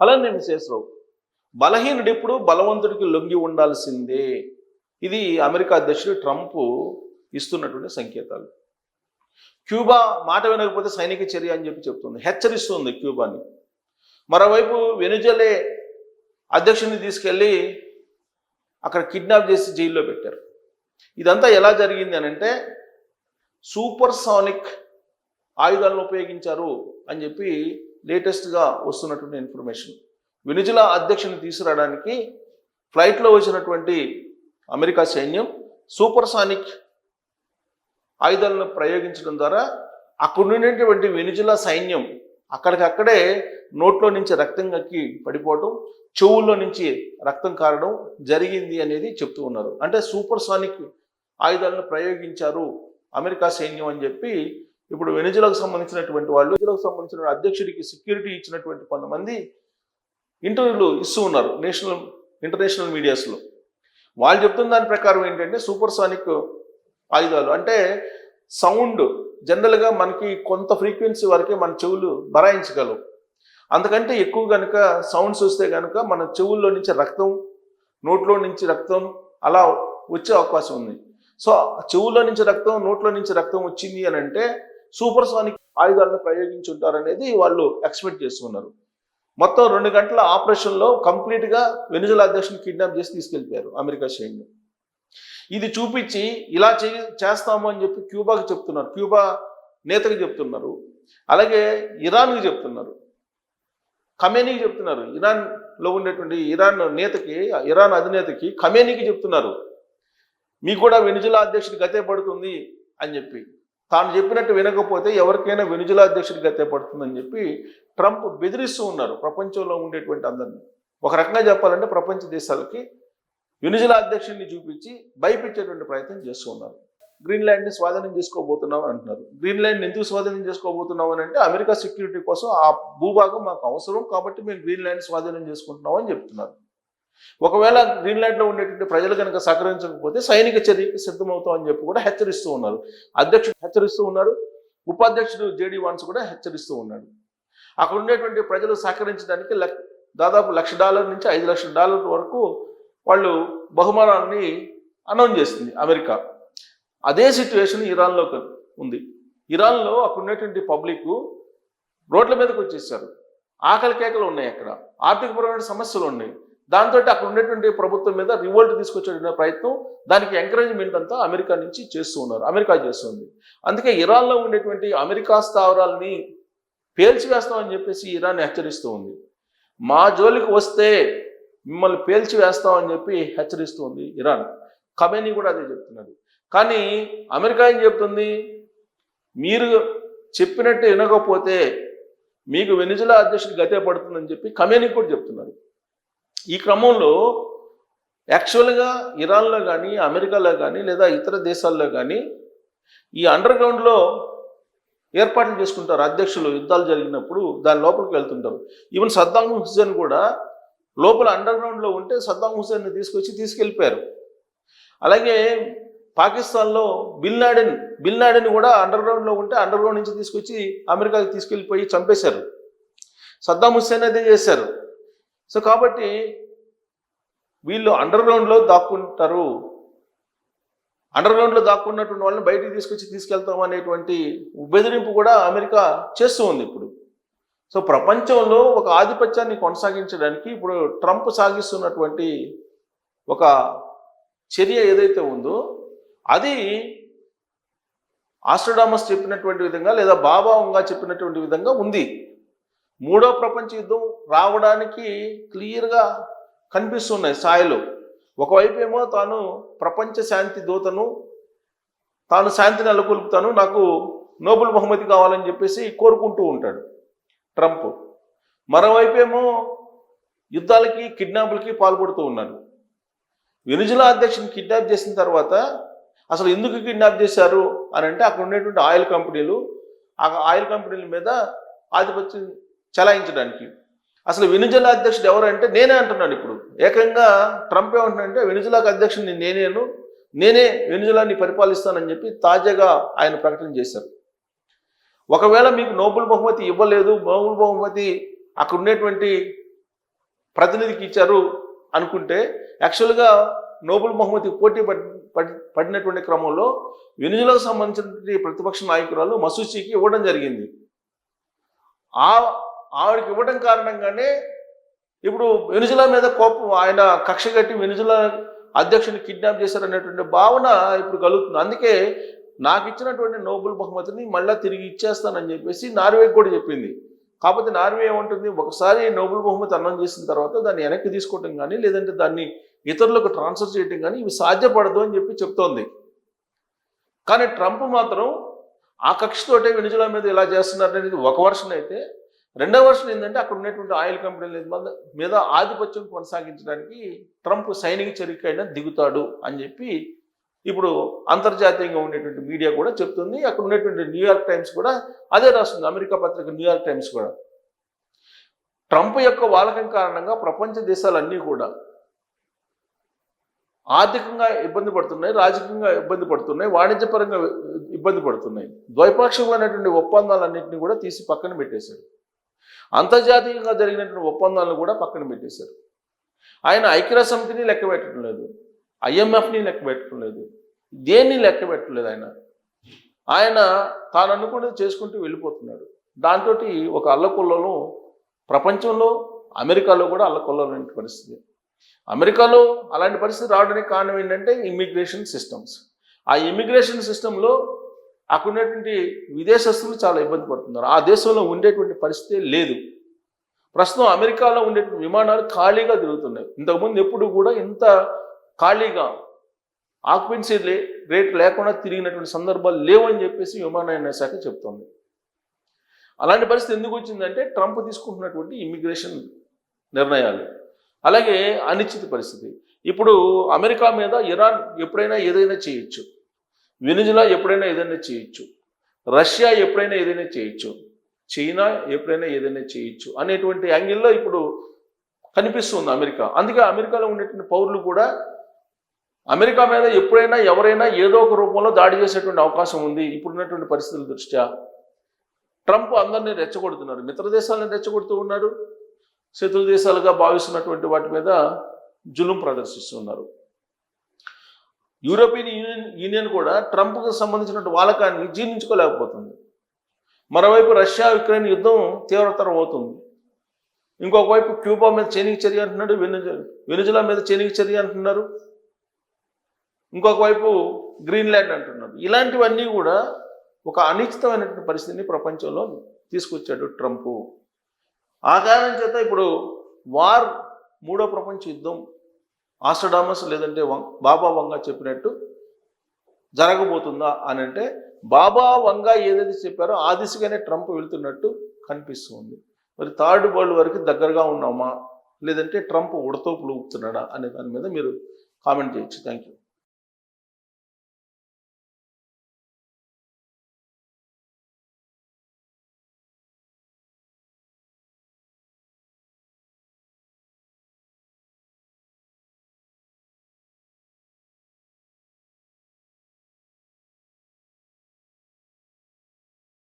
అలానే విశేషరావు బలహీనుడు ఎప్పుడు బలవంతుడికి లొంగి ఉండాల్సిందే. ఇది అమెరికా అధ్యక్షుడు ట్రంప్ ఇస్తున్నటువంటి సంకేతాలు. క్యూబా మాట వినకపోతే సైనిక చర్య అని చెప్పి చెప్తుంది. హెచ్చరిస్తుంది క్యూబాని. మరోవైపు వెనుజలే అధ్యక్షుడిని తీసుకెళ్ళి అక్కడ కిడ్నాప్ చేసి జైల్లో పెట్టారు. ఇదంతా ఎలా జరిగింది అని అంటే సూపర్ సానిక్ ఆయుధాలను ఉపయోగించారు అని చెప్పి లేటెస్ట్గా వస్తున్నటువంటి ఇన్ఫర్మేషన్ వెనిజులా అధ్యక్షుని తీసుకురావడానికి ఫ్లైట్లో వచ్చినటువంటి అమెరికా సైన్యం సూపర్ సానిక్ ఆయుధాలను ప్రయోగించడం ద్వారా అక్కడ ఉండేటువంటి వెనిజులా సైన్యం అక్కడికక్కడే నోట్లో నుంచి రక్తం కక్కి పడిపోవటం చెవుల్లో నుంచి రక్తం కారడం జరిగింది అనేది చెప్తూ ఉన్నారు. అంటే సూపర్ సానిక్ ఆయుధాలను ప్రయోగించారు అమెరికా సైన్యం అని చెప్పి ఇప్పుడు వెనిజులకు సంబంధించినటువంటి వాళ్ళు వెనిజులకు సంబంధించిన అధ్యక్షుడికి సెక్యూరిటీ ఇచ్చినటువంటి కొంతమంది ఇంటర్వ్యూలు ఇస్తూ ఉన్నారు నేషనల్ ఇంటర్నేషనల్ మీడియాస్లో వాళ్ళు చెప్తున్న దాని ప్రకారం ఏంటంటే సూపర్ సానిక్ ఆయుధాలు. అంటే సౌండ్ జనరల్గా మనకి కొంత ఫ్రీక్వెన్సీ వరకే మన చెవులు బరాయించగలవు. అంతకంటే ఎక్కువ కనుక సౌండ్స్ వస్తే కనుక మన చెవుల్లో నుంచి రక్తం నోట్లో నుంచి రక్తం అలా వచ్చే అవకాశం ఉంది. సో చెవుల్లో నుంచి రక్తం నోట్లో నుంచి రక్తం వచ్చింది అని అంటే సూపర్ సానిక్ ఆయుధాలను ప్రయోగించి ఉంటారనేది వాళ్ళు ఎక్స్పెక్ట్ చేస్తున్నారు మొత్తం రెండు గంటల ఆపరేషన్లో కంప్లీట్గా వెనుజులా అధ్యక్షుని కిడ్నాప్ చేసి తీసుకెళ్ళిపోయారు అమెరికా సైన్యం. ఇది చూపించి ఇలా చే చేస్తాము అని చెప్పి క్యూబాకి చెప్తున్నారు. క్యూబా నేతకి చెప్తున్నారు. అలాగే ఇరాన్కి చెప్తున్నారు. ఖమేనీకి చెప్తున్నారు. ఇరాన్లో ఉండేటువంటి ఇరాన్ నేతకి ఇరాన్ అధినేతకి ఖమేనీకి చెప్తున్నారు. మీకు కూడా వెనుజులా అధ్యక్షుడి గతే పడుతుంది అని చెప్పి. తాను చెప్పినట్టు వినకపోతే ఎవరికైనా వెనుజులా అధ్యక్షుడిగా గతే చెప్పి ట్రంప్ బెదిరిస్తూ ఉన్నారు ప్రపంచంలో ఉండేటువంటి అందరినీ. ఒక రకంగా చెప్పాలంటే ప్రపంచ దేశాలకి వెనుజులా అధ్యక్షుడిని చూపించి భయపించేటువంటి ప్రయత్నం చేస్తూ ఉన్నారు. గ్రీన్లాండ్ని స్వాధీనం చేసుకోబోతున్నాం అంటున్నారు. గ్రీన్లాండ్ ఎందుకు స్వాధీనం చేసుకోబోతున్నాం అని అంటే అమెరికా సెక్యూరిటీ కోసం ఆ భూభాగం మాకు అవసరం కాబట్టి మేము గ్రీన్లాండ్ స్వాధీనం చేసుకుంటున్నాం అని చెప్తున్నారు. ఒకవేళ గ్రీన్లాండ్లో ఉండేటువంటి ప్రజలు కనుక సహకరించకపోతే సైనిక చర్యకి సిద్ధమవుతాం అని చెప్పి కూడా హెచ్చరిస్తూ ఉన్నారు. అధ్యక్షుడు హెచ్చరిస్తూ ఉన్నారు ఉపాధ్యక్షుడు జేడీ వాన్స్ కూడా హెచ్చరిస్తూ ఉన్నాడు. అక్కడ ఉండేటువంటి ప్రజలు సహకరించడానికి దాదాపు లక్ష డాలర్ నుంచి ఐదు లక్షల డాలర్ వరకు వాళ్ళు బహుమానాన్ని అనౌన్స్ చేసింది అమెరికా. అదే సిచ్యువేషన్ ఇరాన్లో ఉంది. ఇరాన్లో అక్కడ ఉండేటువంటి పబ్లిక్ రోడ్ల మీదకి వచ్చేసారు. ఆకలి కేకలు ఉన్నాయి అక్కడ. ఆర్థికపరమైన సమస్యలు ఉన్నాయి. దాంతో అక్కడ ఉండేటువంటి ప్రభుత్వం మీద రివోల్ట్ తీసుకొచ్చే ప్రయత్నం దానికి ఎంకరేజ్మెంట్ అంతా అమెరికా నుంచి చేస్తూ ఉన్నారు. అమెరికా చేస్తుంది. అందుకే ఇరాన్లో ఉండేటువంటి అమెరికా స్థావరాలని పేల్చివేస్తామని చెప్పేసి ఇరాన్ హెచ్చరిస్తూ ఉంది. మా జోలికి వస్తే మిమ్మల్ని పేల్చి వేస్తామని చెప్పి హెచ్చరిస్తూ ఉంది ఇరాన్. ఖమేనీ కూడా అదే చెప్తున్నది కానీ అమెరికా ఏం చెప్తుంది? మీరు చెప్పినట్టు వినకపోతే మీకు వెనిజులా అధ్యక్షుడు గతే పడుతుందని చెప్పి ఖమేనీ కూడా చెప్తున్నారు. ఈ క్రమంలో యాక్చువల్గా ఇరాన్లో కానీ అమెరికాలో కానీ లేదా ఇతర దేశాల్లో కానీ ఈ అండర్ గ్రౌండ్లో ఏర్పాట్లు చేసుకుంటారు. అధ్యక్షులు యుద్ధాలు జరిగినప్పుడు దాని లోపలికి వెళ్తుంటారు. ఈవెన్ సద్దాం హుస్సేన్ కూడా లోపల అండర్ గ్రౌండ్లో ఉంటే సద్దాం హుసేన్ని తీసుకొచ్చి తీసుకెళ్ళిపోయారు. అలాగే పాకిస్తాన్లో బిల్ నాడెన్ బిల్ నాడెన్ కూడా అండర్ గ్రౌండ్లో ఉంటే అండర్ గ్రౌండ్ నుంచి తీసుకొచ్చి అమెరికాకి తీసుకెళ్ళిపోయి చంపేశారు. సద్దాం హుస్సేన్ అదే చేశారు. సో కాబట్టి వీళ్ళు అండర్ గ్రౌండ్లో దాక్కుంటారు. అండర్ గ్రౌండ్లో దాక్కున్నటువంటి వాళ్ళని బయటికి తీసుకొచ్చి తీసుకెళ్తాం అనేటువంటి బెదిరింపు కూడా అమెరికా చేస్తూ ఉంది ఇప్పుడు. సో ప్రపంచంలో ఒక ఆధిపత్యాన్ని కొనసాగించడానికి ఇప్పుడు ట్రంప్ సాగిస్తున్నటువంటి ఒక చర్య ఏదైతే ఉందో అది ఆస్ట్రోడామస్ చెప్పినటువంటి విధంగా లేదా బాబాంగా చెప్పినటువంటి విధంగా ఉంది. మూడో ప్రపంచ యుద్ధం రావడానికి క్లియర్గా కనిపిస్తున్నాయి స్థాయిలో. ఒకవైపు ఏమో తాను ప్రపంచ శాంతి దూతను తాను శాంతిని నెలకొల్పుతాను నాకు నోబెల్ బహుమతి కావాలని చెప్పేసి కోరుకుంటూ ఉంటాడు ట్రంప్. మరోవైపు ఏమో యుద్ధాలకి కిడ్నాపులకి పాల్పడుతూ ఉన్నాడు. వెనుజులా అధ్యక్షుని కిడ్నాప్ చేసిన తర్వాత అసలు ఎందుకు కిడ్నాప్ చేశారు అని అంటే అక్కడ ఉండేటువంటి ఆయిల్ కంపెనీలు ఆ ఆయిల్ కంపెనీల మీద ఆధిపత్యం చలాయించడానికి. అసలు వెనుజులా అధ్యక్షుడు ఎవరంటే నేనే అంటున్నాడు ఇప్పుడు. ఏకంగా ట్రంప్ ఏమంటున్నాడంటే వెనుజులాకు అధ్యక్షుడిని నేనేను నేనే వెనుజులాని పరిపాలిస్తానని చెప్పి తాజాగా ఆయన ప్రకటన చేశారు. ఒకవేళ మీకు నోబుల్ బహుమతి ఇవ్వలేదు నోబుల్ బహుమతి అక్కడ ఉండేటువంటి ప్రతినిధికి ఇచ్చారు అనుకుంటే యాక్చువల్గా నోబుల్ బహుమతి పోటీ పడి పడి- పడినటువంటి క్రమంలో వెనుజులకు సంబంధించినటువంటి ప్రతిపక్ష నాయకురాలు మసూచికి ఇవ్వడం జరిగింది. ఆ ఆవిడకి ఇవ్వడం కారణంగానే ఇప్పుడు వెనుజులా మీద కోపం ఆయన కక్ష కట్టి వెనుజులా అధ్యక్షుని కిడ్నాప్ చేశారనేటువంటి భావన ఇప్పుడు కలుగుతుంది. అందుకే నాకు ఇచ్చినటువంటి నోబెల్ బహుమతిని మళ్ళీ తిరిగి ఇచ్చేస్తానని చెప్పేసి నార్వేకి కూడా చెప్పింది. కాకపోతే నార్వే ఏమంటుంది? ఒకసారి నోబెల్ బహుమతి అన్నం చేసిన తర్వాత దాన్ని వెనక్కి తీసుకోవటం కానీ లేదంటే దాన్ని ఇతరులకు ట్రాన్స్ఫర్ చేయటం కానీ ఇవి సాధ్యపడదు అని చెప్పి చెప్తోంది. కానీ ట్రంప్ మాత్రం ఆ కక్షతోటే వెనుజులా మీద ఇలా చేస్తున్నారు అనేది ఒక వర్షన్ అయితే రెండవ వర్షన్ ఏంటంటే అక్కడ ఉన్నటువంటి ఆయిల్ కంపెనీల మీద- మీద ఆధిపత్యం కొనసాగించడానికి ట్రంప్ సైనిక చరికైనా దిగుతాడు అని చెప్పి ఇప్పుడు అంతర్జాతీయంగా ఉండేటువంటి మీడియా కూడా చెప్తుంది. అక్కడ ఉన్నటువంటి న్యూయార్క్ టైమ్స్ కూడా అదే రాస్తుంది. అమెరికా పత్రిక న్యూయార్క్ టైమ్స్ కూడా. ట్రంప్ యొక్క వాలకం కారణంగా ప్రపంచ దేశాలన్నీ కూడా ఆర్థికంగా ఇబ్బంది పడుతున్నాయి రాజకీయంగా ఇబ్బంది పడుతున్నాయి వాణిజ్యపరంగా ఇబ్బంది పడుతున్నాయి. ద్వైపాక్షికమైనటువంటి ఒప్పందాలన్నింటినీ కూడా తీసి పక్కన పెట్టేశారు అంతర్జాతీయంగా జరిగినటువంటి ఒప్పందాలను కూడా పక్కన పెట్టేశారు. ఆయన ఐక్యరాజ్య సమితిని లెక్క పెట్టడం లేదు. ఐఎంఎఫ్ని లెక్క పెట్టడం లేదు. దేన్ని లెక్క పెట్టలేదు ఆయన? ఆయన తాను అనుకున్నది చేసుకుంటూ వెళ్ళిపోతున్నాడు. దాంతో ఒక అల్లకొల్లలో ప్రపంచంలో అమెరికాలో కూడా అల్లకొల్లలు పరిస్థితి. అమెరికాలో అలాంటి పరిస్థితి రావడానికి కారణం ఏంటంటే ఇమ్మిగ్రేషన్ సిస్టమ్స్. ఆ ఇమ్మిగ్రేషన్ సిస్టంలో అక్కడ ఉన్నటువంటి విదేశస్తులు చాలా ఇబ్బంది పడుతున్నారు. ఆ దేశంలో ఉండేటువంటి పరిస్థితి లేదు. ప్రస్తుతం అమెరికాలో ఉండేటువంటి విమానాలు ఖాళీగా తిరుగుతున్నాయి. ఇంతకుముందు ఎప్పుడు కూడా ఇంత ఖాళీగా ఆక్యుపెన్సీ రేట్ లేకుండా తిరిగినటువంటి సందర్భాలు లేవని చెప్పేసి విమానయాన శాఖ చెప్తోంది. అలాంటి పరిస్థితి ఎందుకు వచ్చిందంటే ట్రంప్ తీసుకుంటున్నటువంటి ఇమ్మిగ్రేషన్ నిర్ణయాలు. అలాగే అనిశ్చిత పరిస్థితి. ఇప్పుడు అమెరికా మీద ఇరాన్ ఎప్పుడైనా ఏదైనా చేయొచ్చు. వెనుజులా ఎప్పుడైనా ఏదైనా చేయొచ్చు. రష్యా ఎప్పుడైనా ఏదైనా చేయొచ్చు. చైనా ఎప్పుడైనా ఏదైనా చేయొచ్చు అనేటువంటి యాంగిల్లో ఇప్పుడు కనిపిస్తుంది అమెరికా. అందుకే అమెరికాలో ఉండేటువంటి పౌరులు కూడా అమెరికా మీద ఎప్పుడైనా ఎవరైనా ఏదో ఒక రూపంలో దాడి చేసేటువంటి అవకాశం ఉంది. ఇప్పుడున్నటువంటి పరిస్థితుల దృష్ట్యా ట్రంప్ అందరినీ రెచ్చగొడుతున్నారు. మిత్ర దేశాలను రెచ్చగొడుతూ ఉన్నారు. శత్రు దేశాలుగా భావిస్తున్నటువంటి వాటి మీద జులుం ప్రదర్శిస్తున్నారు. యూరోపియన్ యూనియన్ యూనియన్ కూడా ట్రంప్కు సంబంధించినటువంటి వాలకాన్ని జీర్ణించుకోలేకపోతుంది. మరోవైపు రష్యా యుక్రెయిన్ యుద్ధం తీవ్రతరం అవుతుంది. ఇంకొక వైపు క్యూబా మీద చైనీక చర్య అంటున్నాడు వెనుజు వెనుజులా మీద చైనీక చర్య అంటున్నారు. ఇంకొక వైపు గ్రీన్లాండ్ అంటున్నారు ఇలాంటివన్నీ కూడా ఒక అనిశ్చితమైనటువంటి పరిస్థితిని ప్రపంచంలో తీసుకొచ్చాడు ట్రంప్. ఆ కారణం చేత ఇప్పుడు వార్ మూడో ప్రపంచ యుద్ధం ఆస్ట్రడామస్ లేదంటే వం- బాబా వంగ చెప్పినట్టు జరగబోతుందా అని అంటే బాబా వంగ ఏదైతే చెప్పారో ఆ దిశగానే ట్రంప్ వెళ్తున్నట్టు కనిపిస్తుంది. మరి థర్డ్ వరల్డ్ వరకు దగ్గరగా ఉన్నామా? లేదంటే ట్రంప్ ఉడతో ఊపుతున్నాడా అనే దాని మీద మీరు కామెంట్ చేయొచ్చు. Thank you